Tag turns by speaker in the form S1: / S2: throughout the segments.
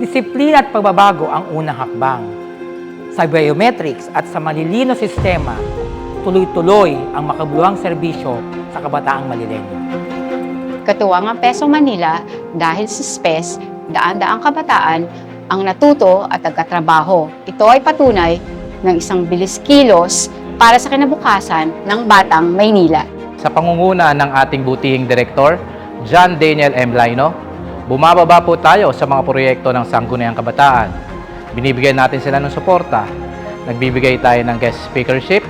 S1: Disiplina at pagbabago ang unang hakbang. Sa biometrics at sa malilino sistema, tuloy-tuloy ang makabuluhang serbisyo sa kabataang malilenyo.
S2: Katuwang ang Peso Manila dahil sa SPES, daan-daang kabataan ang natuto at nagkatrabaho. Ito ay patunay ng isang bilis kilos para sa kinabukasan ng Batang Maynila.
S3: Sa pangunguna ng ating butihing direktor, John Daniel M. Laino, bumababa po tayo sa mga proyekto ng Sangguniang Kabataan. Binibigyan natin sila ng suporta. Nagbibigay tayo ng guest speakership,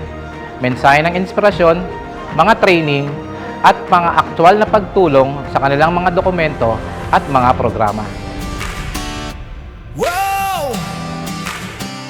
S3: mensahe ng inspirasyon, mga training, at mga aktwal na pagtulong sa kanilang mga dokumento at mga programa.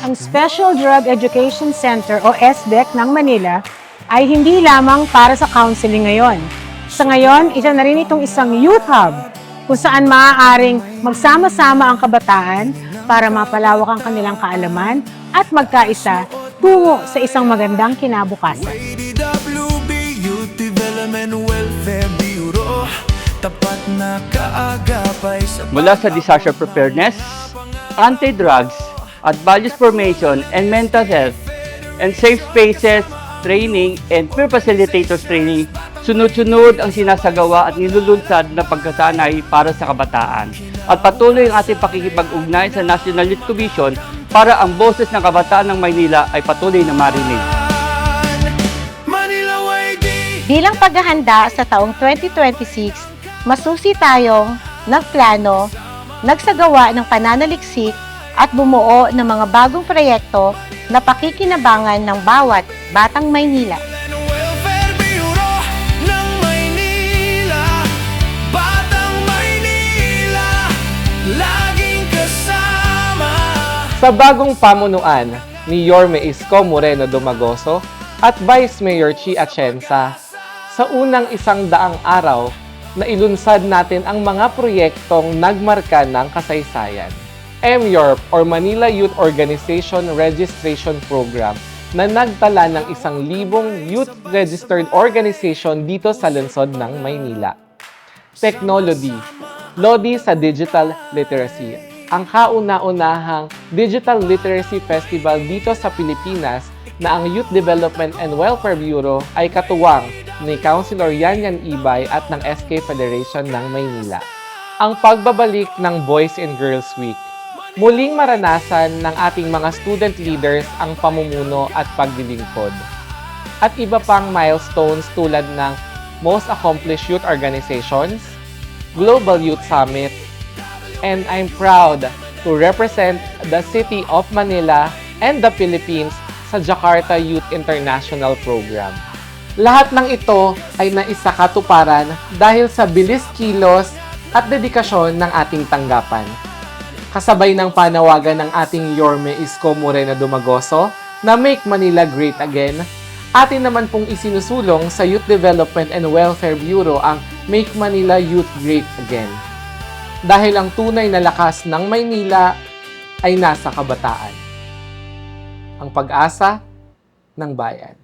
S4: Ang Special Drug Education Center o SDEC ng Manila ay hindi lamang para sa counseling ngayon. Sa ngayon, isa na rin itong isang youth hub kung saan maaaring magsama-sama ang kabataan para mapalawak ang kanilang kaalaman at magkaisa tungo sa isang magandang kinabukasan.
S5: ADWB Youth Development Welfare Bureau Tapat na kaagapay sa
S6: mula sa disaster preparedness, anti-drugs, at values formation and mental health, and safe spaces, training, and peer facilitators training, sunod-sunod ang sinasagawa at nilulunsad na pagkasanay para sa kabataan. At patuloy ang ating pakikipag-ugnay sa National Youth Commission para ang boses ng kabataan ng Maynila ay patuloy na marinig.
S4: Bilang paghahanda sa taong 2026, masusi tayong nagplano, nagsagawa ng pananaliksik at bumuo ng mga bagong proyekto na pakikinabangan ng bawat batang Maynila.
S7: Sa bagong pamunuan ni Yorme Isko Moreno Domagoso at Vice Mayor Chi Atienza, sa unang isang daang araw na ilunsad natin ang mga proyektong nagmarka ng kasaysayan. MYORP or Manila Youth Organization Registration Program na nagtala ng isang libong youth registered organization dito sa lungsod ng Maynila. Technology, Lodi sa Digital Literacy. Ang kauna-unahang Digital Literacy Festival dito sa Pilipinas na ang Youth Development and Welfare Bureau ay katuwang ni Councilor Yanyan Ibay at ng SK Federation ng Maynila. Ang pagbabalik ng Boys and Girls Week. Muling maranasan ng ating mga student leaders ang pamumuno at paglilingkod at iba pang milestones tulad ng Most Accomplished Youth Organizations, Global Youth Summit, and I'm proud to represent the City of Manila and the Philippines sa Jakarta Youth International Program. Lahat ng ito ay naisakatuparan dahil sa bilis kilos at dedikasyon ng ating tanggapan kasabay ng panawagan ng ating Yorme Isko Moreno Dumagoso na Make Manila Great Again, atin naman pong isinusulong sa Youth Development and Welfare Bureau ang Make Manila Youth Great Again. Dahil ang tunay na lakas ng Maynila ay nasa kabataan. Ang pag-asa ng bayan.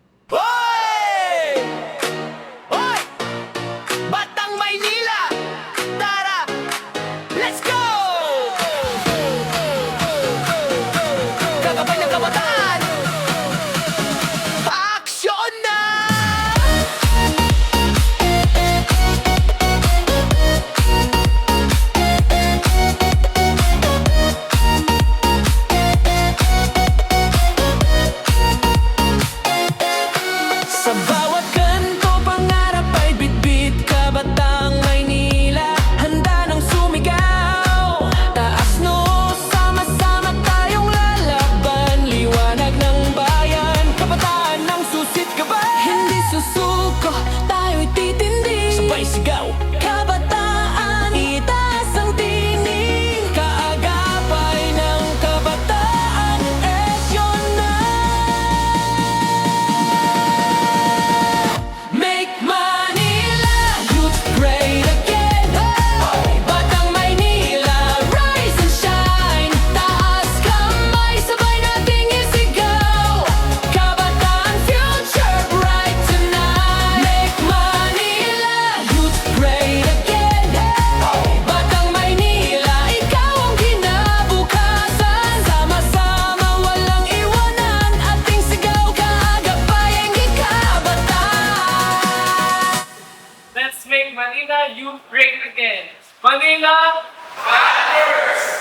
S7: Manila youth great again. Manila! Matters!